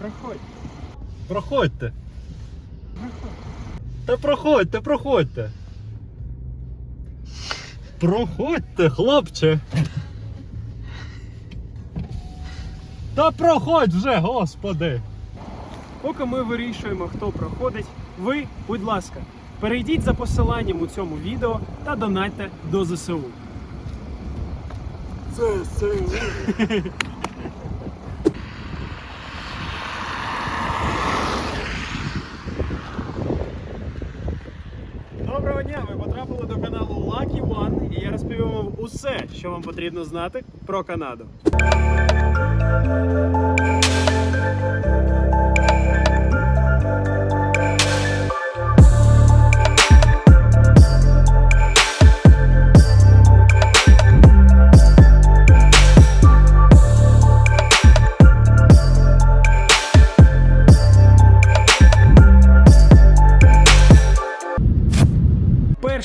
Проходь. Проходьте. Та проходьте, проходьте. Проходьте, хлопче. Та проходь вже, господи. Поки ми вирішуємо, хто проходить, ви, будь ласка, перейдіть за посиланням у цьому відео та донатьте до ЗСУ. Доброго дня! Ви потрапили до каналу Lucky One і я розповім вам усе, що вам потрібно знати про Канаду.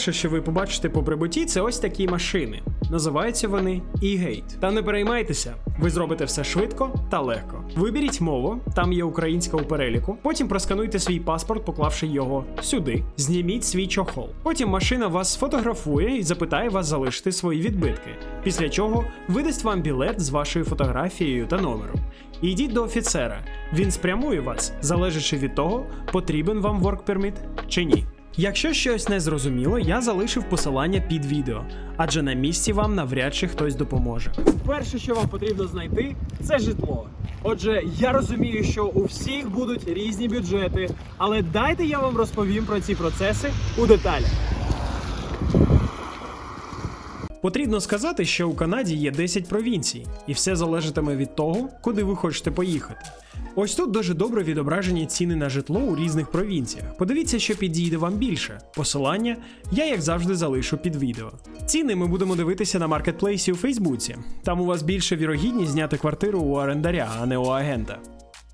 Перше, що ви побачите по прибутті, це ось такі машини. Називаються вони e-Gate. Та не переймайтеся, ви зробите все швидко та легко. Виберіть мову, там є українська у переліку. Потім проскануйте свій паспорт, поклавши його сюди. Зніміть свій чохол. Потім машина вас сфотографує і запитає вас залишити свої відбитки. Після чого видасть вам білет з вашою фотографією та номером. Йдіть до офіцера. Він спрямує вас, залежачи від того, потрібен вам work permit чи ні. Якщо щось не зрозуміло, я залишив посилання під відео, адже на місці вам навряд чи хтось допоможе. Перше, що вам потрібно знайти, це житло. Отже, я розумію, що у всіх будуть різні бюджети, але дайте я вам розповім про ці процеси у деталях. Потрібно сказати, що у Канаді є 10 провінцій, і все залежатиме від того, куди ви хочете поїхати. Ось тут дуже добре відображені ціни на житло у різних провінціях. Подивіться, що підійде вам більше. Посилання я, як завжди, залишу під відео. Ціни ми будемо дивитися на маркетплейсі у Фейсбуці. Там у вас більше вірогідність зняти квартиру у орендаря, а не у агента.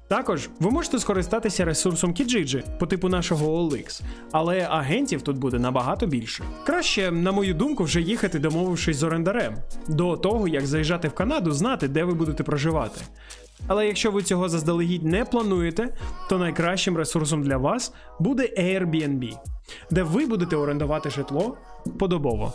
Також ви можете скористатися ресурсом Kijiji по типу нашого OLX, але агентів тут буде набагато більше. Краще, на мою думку, вже їхати, домовившись з орендарем. До того, як заїжджати в Канаду, знати, де ви будете проживати. Але якщо ви цього заздалегідь не плануєте, то найкращим ресурсом для вас буде Airbnb, де ви будете орендувати житло подобово.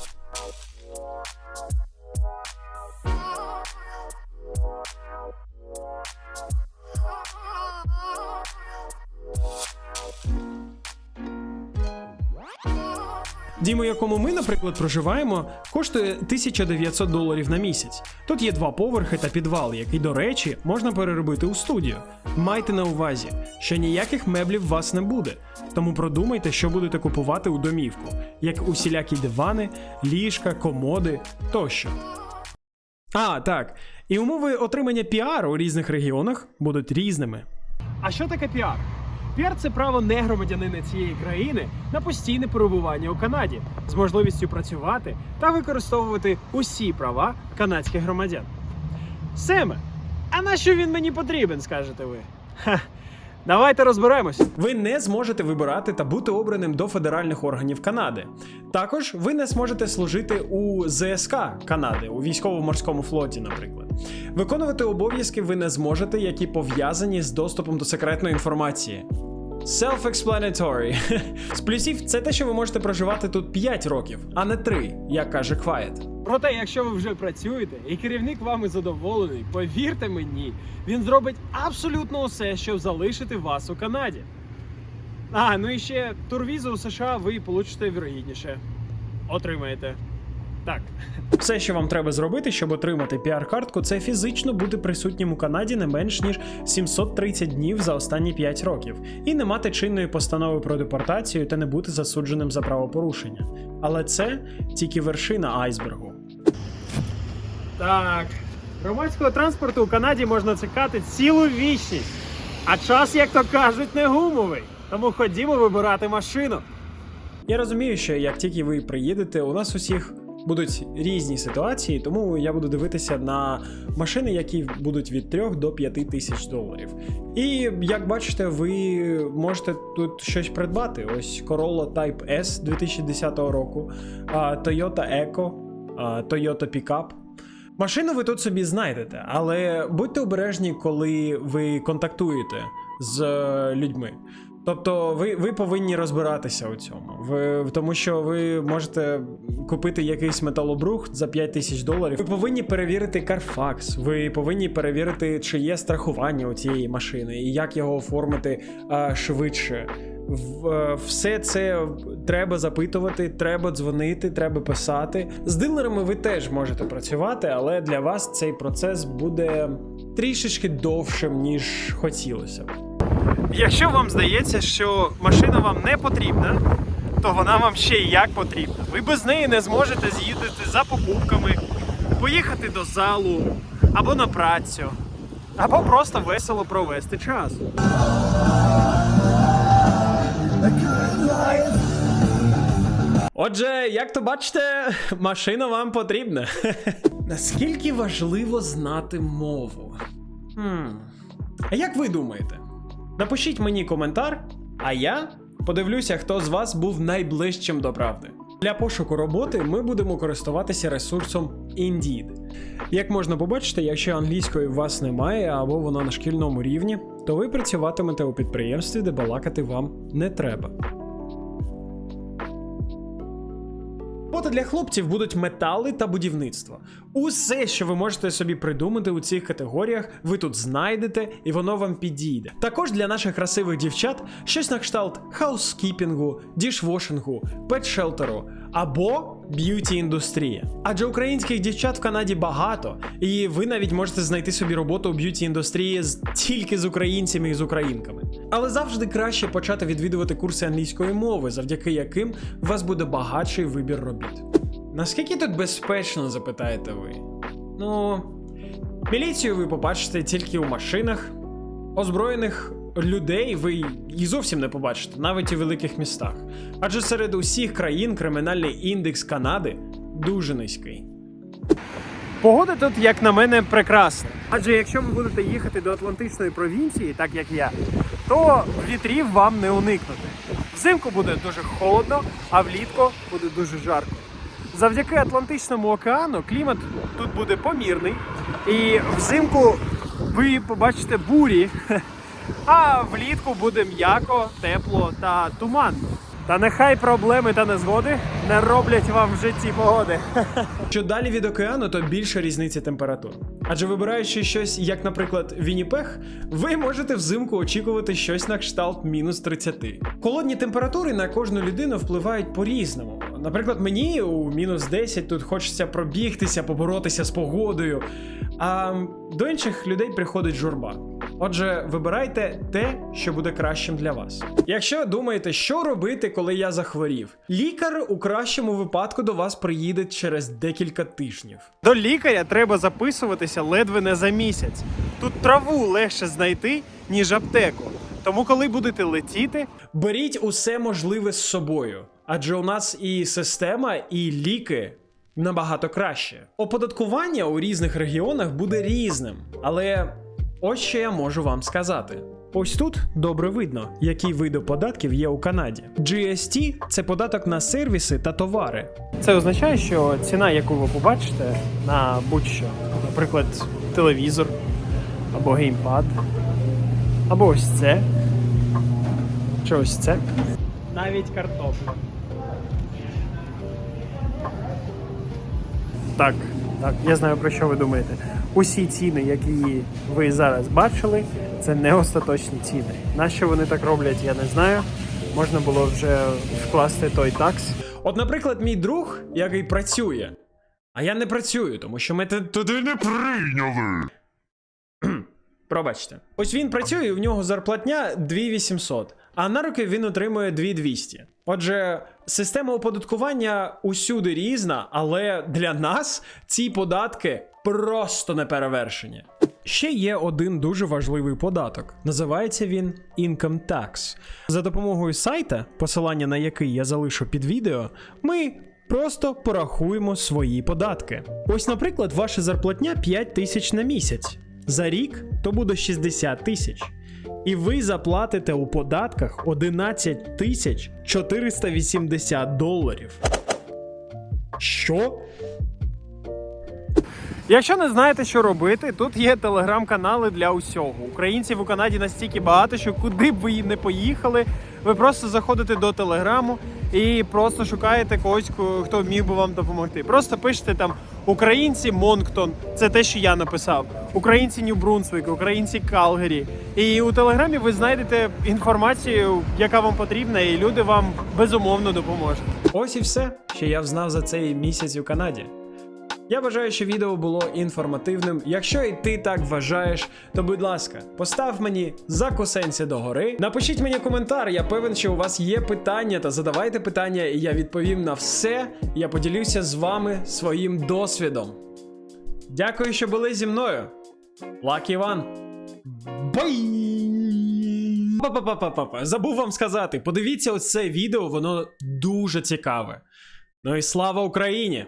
Дім, у якому ми, наприклад, проживаємо, коштує 1900 доларів на місяць. Тут є два поверхи та підвал, який, до речі, можна переробити у студію. Майте на увазі, що ніяких меблів у вас не буде, тому продумайте, що будете купувати у домівку, як усілякі дивани, ліжка, комоди тощо. А, так. І умови отримання піару у різних регіонах будуть різними. А що таке піар? Піар це право не громадянина цієї країни на постійне перебування у Канаді з можливістю працювати та використовувати усі права канадських громадян. Семе, а на що він мені потрібен, скажете ви? Ха. Давайте розберемось. Ви не зможете вибирати та бути обраним до федеральних органів Канади. Також ви не зможете служити у ЗСК Канади у військово-морському флоті, наприклад. Виконувати обов'язки ви не зможете, які пов'язані з доступом до секретної інформації. Self-explanatory. З плюсів це те, що ви можете проживати тут 5 років, а не 3, як каже Quiet. Проте, якщо ви вже працюєте і керівник вами задоволений, повірте мені, він зробить абсолютно усе, щоб залишити вас у Канаді. А, ну і ще турвізу у США ви получите вірогідніше. Отримаєте. Так. Все, що вам треба зробити, щоб отримати піар-картку, це фізично бути присутнім у Канаді не менш ніж 730 днів за останні 5 років, і не мати чинної постанови про депортацію та не бути засудженим за правопорушення. Але це тільки вершина айсбергу. Так, громадського транспорту у Канаді можна чекати цілу вічність. А час, як то кажуть, не гумовий. Тому ходімо вибирати машину. Я розумію, що як тільки ви приїдете, у нас усіх будуть різні ситуації, тому я буду дивитися на машини, які будуть від 3 до 5 тисяч доларів. І як бачите, ви можете тут щось придбати. Ось Corolla Type S 2010 року, Toyota Eco, Toyota Pickup. Машину ви тут собі знайдете, але будьте обережні, коли ви контактуєте з е, людьми. Тобто ви, ви повинні розбиратися у цьому. Ви, тому що ви можете купити якийсь металобрухт за 5 тисяч доларів. Ви повинні перевірити Carfax, ви повинні перевірити, чи є страхування у цієї машини і як його оформити а, швидше. Е, Все це треба запитувати, треба дзвонити, треба писати. З дилерами ви теж можете працювати, але для вас цей процес буде трішечки довшим, ніж хотілося б. Якщо вам здається, що машина вам не потрібна, то вона вам ще й як потрібна. Ви без неї не зможете з'їздити за покупками, поїхати до залу або на працю, або просто весело провести час. Отже, як то бачите, машина вам потрібна. Наскільки важливо знати мову? Хм. А як ви думаєте? Напишіть мені коментар, а я подивлюся, хто з вас був найближчим до правди. Для пошуку роботи ми будемо користуватися ресурсом Indeed. Як можна побачити, якщо англійської у вас немає або вона на шкільному рівні, то ви працюватимете у підприємстві, де балакати вам не треба. Робота для хлопців будуть метали та будівництво. Усе, що ви можете собі придумати у цих категоріях, ви тут знайдете і воно вам підійде. Також для наших красивих дівчат щось на кшталт хаускіпінгу, дішвошингу, петшелтеру або б'юті індустрія. Адже українських дівчат в Канаді багато, і ви навіть можете знайти собі роботу у б'юті індустрії тільки з українцями і з українками. Але завжди краще почати відвідувати курси англійської мови, завдяки яким у вас буде багатший вибір робіт. Наскільки тут безпечно, запитаєте ви? Ну, міліцію ви побачите тільки у машинах, озброєних людей ви і зовсім не побачите, навіть у великих містах. Адже серед усіх країн кримінальний індекс Канади дуже низький. Погода тут, як на мене, прекрасна. Адже якщо ви будете їхати до Атлантичної провінції, так як я, то вітрів вам не уникнути. Взимку буде дуже холодно, а влітку буде дуже жарко. Завдяки Атлантичному океану клімат тут буде помірний, і взимку ви побачите бурі, а влітку буде м'яко, тепло та туманно. Та нехай проблеми та незгоди не роблять вам в житті погоди. Що далі від океану, то більша різниця температур. Адже вибираючи щось, як, наприклад, Вінніпех, ви можете взимку очікувати щось на кшталт мінус 30. Холодні температури на кожну людину впливають по-різному. Наприклад, мені у мінус 10 тут хочеться пробігтися, поборотися з погодою. А до інших людей приходить журба. Отже, вибирайте те, що буде кращим для вас. Якщо думаєте, що робити, коли я захворів, лікар у кращому випадку до вас приїде через декілька тижнів. До лікаря треба записуватися ледве не за місяць. Тут траву легше знайти, ніж аптеку. Тому, коли будете летіти, беріть усе можливе з собою. Адже у нас і система, і ліки набагато краще. Оподаткування у різних регіонах буде різним, але ось що я можу вам сказати. Ось тут добре видно, які види податків є у Канаді. GST – це податок на сервіси та товари. Це означає, що ціна, яку ви побачите на будь-що, наприклад, телевізор або геймпад, або ось це, чи ось це, навіть картопля. Так, так, я знаю про що ви думаєте. Усі ціни, які ви зараз бачили, це не остаточні ціни. Нащо вони так роблять, я не знаю. Можна було вже вкласти той такс. От, наприклад, мій друг, який працює, а я не працюю, тому що ми туди не прийняли. Пробачте. Ось він працює, і в нього зарплатня 2800, а на руки він отримує 2200. Отже, система оподаткування усюди різна, але для нас ці податки просто не перевершені. Ще є один дуже важливий податок. Називається він Income Tax. За допомогою сайта, посилання на який я залишу під відео, ми просто порахуємо свої податки. Ось, наприклад, ваша зарплатня 5 тисяч на місяць. За рік то буде 60 тисяч. І ви заплатите у податках 11 тисяч 480 доларів. Що? Якщо не знаєте, що робити, тут є телеграм-канали для усього. Українців у Канаді настільки багато, що куди б ви їм не поїхали, ви просто заходите до телеграму і просто шукаєте когось, хто міг би вам допомогти. Просто пишете там українці Монктон, це те, що я написав. Українці Нью-Брунсвік, українці Калгарі. І у телеграмі ви знайдете інформацію, яка вам потрібна, і люди вам безумовно допоможуть. Ось і все, що я взнав за цей місяць у Канаді. Я вважаю, що відео було інформативним. Якщо і ти так вважаєш, то будь ласка, постав мені закусенці догори. Напишіть мені коментар. Я певен, що у вас є питання, та задавайте питання, і я відповім на все. Я поділюся з вами своїм досвідом. Дякую, що були зі мною. Лакі Ван. Бай! Па-па-па-па-па. Забув вам сказати, подивіться оце відео, воно дуже цікаве. Ну і слава Україні!